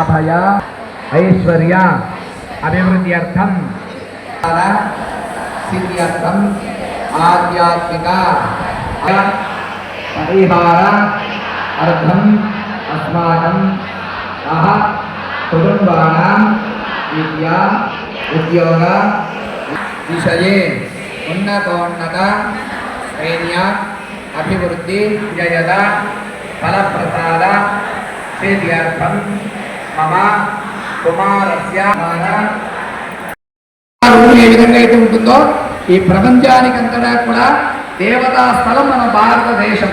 అభయ ఐశ్వర్య అభివృద్ధి అభివృద్ధ్యర్థం సిద్ధ్యర్థం ఆధ్యాత్మిక పరిహార అర్థం. అస్మాకం అహ కుటుంబానాం విద్యా ఉద్యోగ విషయే ఉన్నతోన్నత సైన్య అభివృద్ధి జయద ఫలప్రసాద సిద్ధ్యర్థం మమ కుమారస్య ఏ విధంగా అయితే ఉంటుందో ఈ ప్రపంచానికంతటా కూడా దేవతా స్థలం మన భారతదేశం.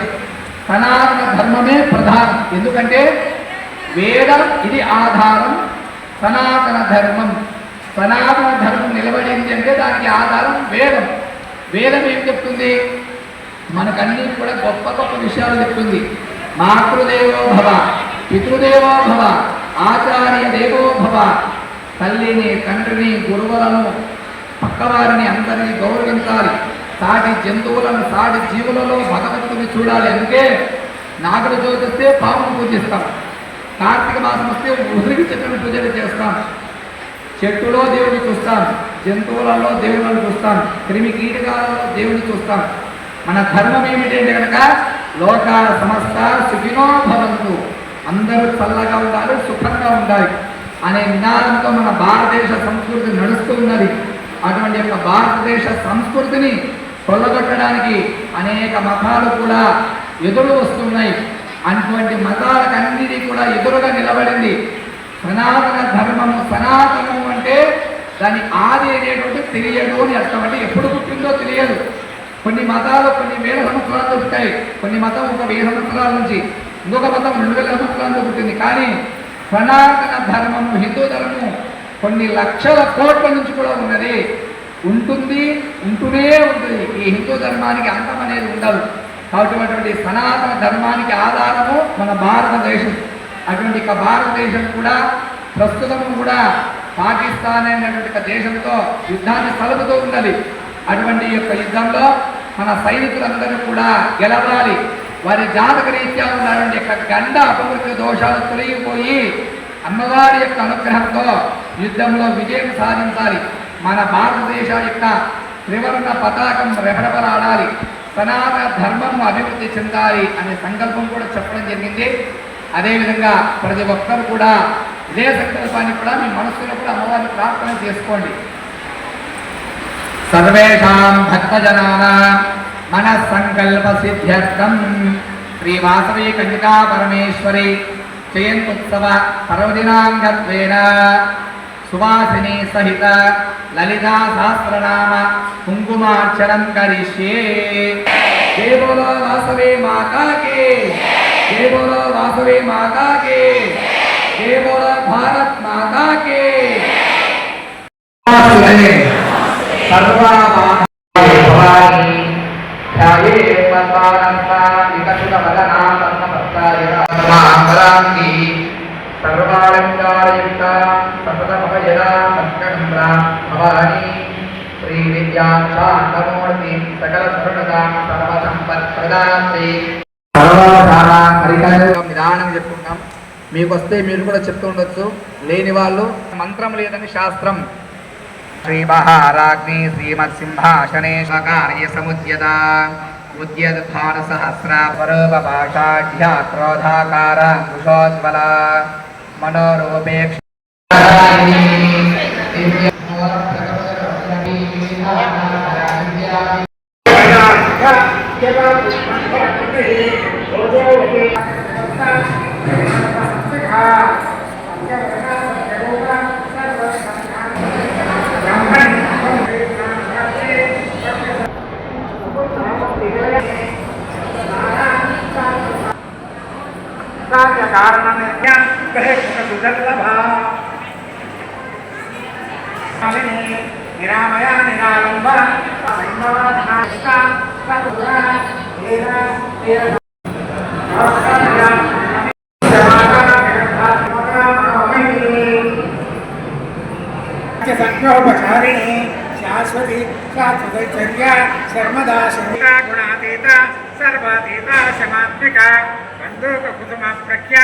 సనాతన ధర్మమే ప్రధానం. ఎందుకంటే వేదం ఇది ఆధారం సనాతన ధర్మం. సనాతన ధర్మం నిలబడింది అంటే దానికి ఆధారం వేదం. వేదం ఏం చెప్తుంది? మనకన్నీ కూడా గొప్ప గొప్ప విషయాలు చెప్తుంది. మాతృదేవో భవ పితృదేవో భవ ఆచార్య దేవోభవ తల్లిని తండ్రిని గురువులను పక్కవారిని అందరినీ గౌరవించాలి. సాటి జంతువులను సాటి జీవులలో భగవంతుని చూడాలి. అందుకే నాగర చవితి వస్తే పామును పూజిస్తాం. కార్తీక మాసం వస్తే ఉసిరికి చెట్టును పూజలు చేస్తాం. చెట్టులో దేవుని చూస్తాం. జంతువులలో దేవులను చూస్తాం. క్రిమి కీటకాలలో దేవుని చూస్తాం. మన ధర్మం ఏమిటంటే కనుక లోకాల సమస్త సుఖినో భవంతు. అందరూ చల్లగా ఉండాలి సుఖంగా ఉండాలి అనే నినాదంతో మన భారతదేశ సంస్కృతి నడుస్తూ ఉన్నది. అటువంటి యొక్క భారతదేశ సంస్కృతిని కొల్లగొట్టడానికి అనేక మతాలు కూడా ఎదురు వస్తున్నాయి. అటువంటి మతాలకన్నిటి కూడా ఎదురుగా నిలబడింది. సనాతన ధర్మము సనాతనము అంటే దాని ఆది అనేటువంటి తెలియదు అని అర్థం. అంటే ఎప్పుడు పుట్టిందో తెలియదు. కొన్ని మతాలు కొన్ని వేల సంవత్సరాలు పుట్టాయి కొన్ని మతం ఒక వెయ్యి సంవత్సరాల నుంచి ఇంకొక మతం రెండు వేల సంవత్సరాలతో పుట్టింది. కానీ సనాతన ధర్మము హిందూ ధర్మము కొన్ని లక్షల కోట్ల నుంచి కూడా ఉన్నది. ఉంటుంది ఉంటూనే ఉంటుంది. ఈ హిందూ ధర్మానికి అంతం అనేది ఉండదు. కాబట్టి అటువంటి సనాతన ధర్మానికి ఆధారము మన భారతదేశం. అటువంటి భారతదేశం కూడా ప్రస్తుతం కూడా పాకిస్తాన్ అనేటువంటి దేశంతో యుద్ధాన్ని సలుపుతూ ఉన్నది. అటువంటి యొక్క యుద్ధంలో మన సైనికులందరూ కూడా గెలవాలి. వారి జాతక రీత్యా ఉన్నటువంటి యొక్క గండ అపమృత్యు దోషాలు తొలగిపోయి అమ్మవారి యొక్క అనుగ్రహంతో యుద్ధంలో విజయం సాధించాలి. మన భారతదేశ యొక్క త్రివర్ణ పతాకం రెపరెపలాడాలి సనాతన ధర్మం అభివృద్ధి చెందాలి అనే సంకల్పం కూడా చెప్పడం జరిగింది. అదేవిధంగా ప్రతి ఒక్కరు కూడా ఇదే సంకల్పాన్ని కూడా మీ మనస్సులో కూడా అమ్మవారిని ప్రార్థన చేసుకోండి. సర్వేషాం భక్తజనానా మన సంకల్ప సిద్ధ్యర్థం శ్రీ వాసవి కన్యకా పరమేశ్వరి జయంత్యుత్సవ పర్వదినాంగత్వేన సువాసిని సహిత లలితా సహస్రనామ కుంకుమార్చనం కరిష్యే. జయ బోలో వాసవి మాతా కే. జయ బోలో వాసవి మాతా కే. జయ బోలో భారత్ మాతా కే సర్వాభావాని ధ్యాయే పద్మానంతా వికసిత వదనా పద్మపత్రాంతి సర్వాలంకారయుక్త సతతమభయదా శ్రీ చెప్పుకుంటాం మీకు వస్తే మీరు కూడా చెప్తూ ఉండొచ్చు. లేని వాళ్ళు మంత్రం లేదని శాస్త్రం. श्री महाराग्नी श्रीमत्सिंहासने कार्य समुद्यता उद्यत भार स्वकार्यसमुद्यता उद्यद्भारसहस्रापरोपभाषाढ्या क्रोधाकाराङ्कुशोज्ज्वला मनोरोपेक्ष Yeah. कार्य कारण ज्ञान कहे सुदर्लभा निरामया निरालंबा संख्योपचारिणी शाश्वती सात्विकचर्या सर्वदा गुणातीता सर्वातीता समात्मिका। బంధూక కుసుమ ప్రఖ్య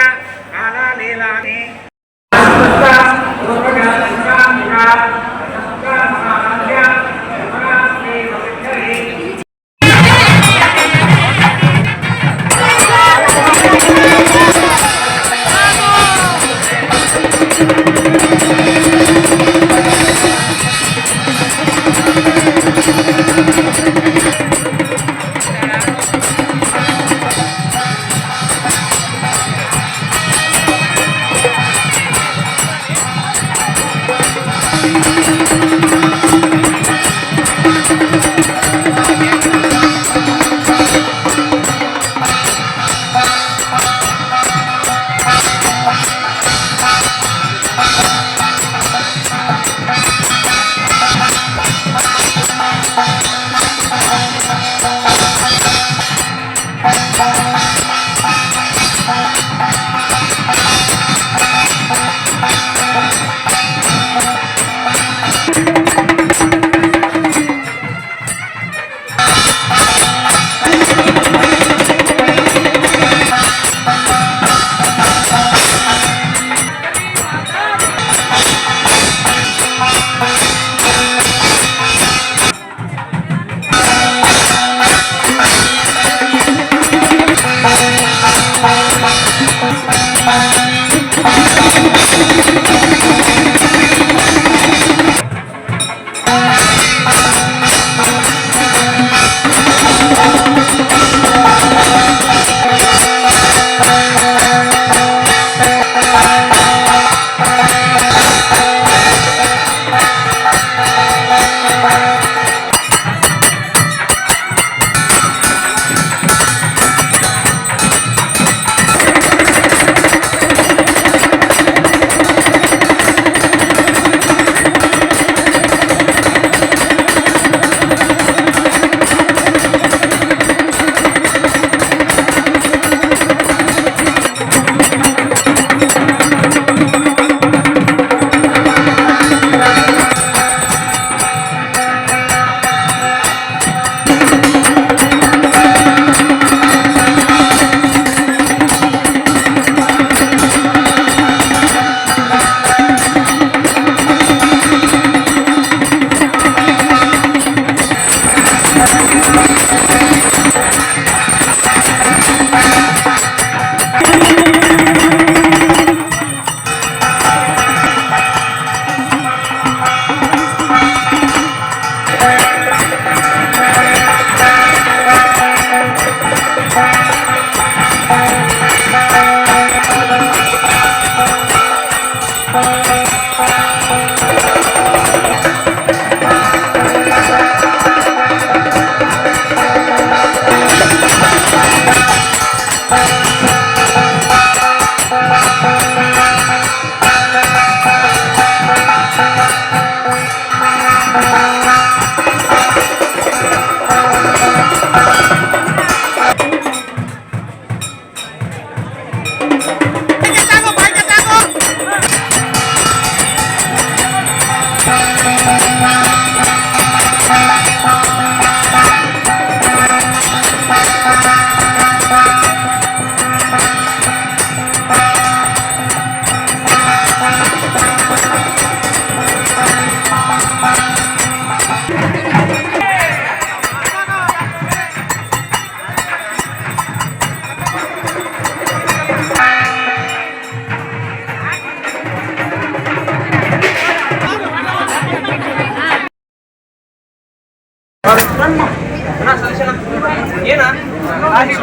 Bye.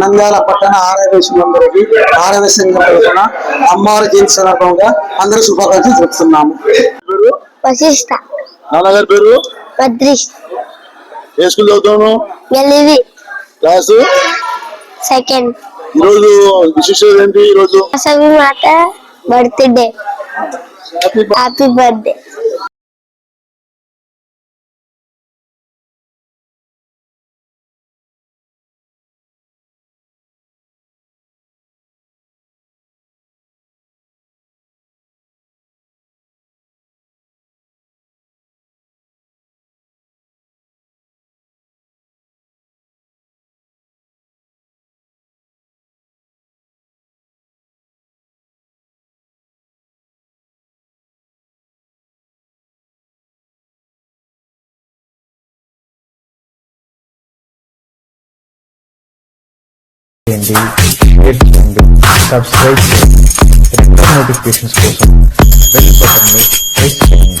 నంద్యాల పట్టణ ఆరోగ్య సుందరికి ఆరోగ్య సంఘం తరఫున అమ్మవారి జయంతి సందర్భంగా అందరూ శుభాకాంక్షలు చెప్తున్నాము పేరు? వశిష్ట. నాన్నగారి పేరు? ఏ స్కూల్ చదువుతాను గెలివి క్లాసు? సెకండ్. ఈరోజు విశిష్టత ఏంటి ఈరోజు? బర్త్డే. హ్యాపీ బర్త్డే చేయండి షేర్ చేయండి సబ్స్క్రైబ్ చేయండి నోటిఫికేషన్స్ కోసం బెల్ బటన్ని ప్రెస్ చేయండి.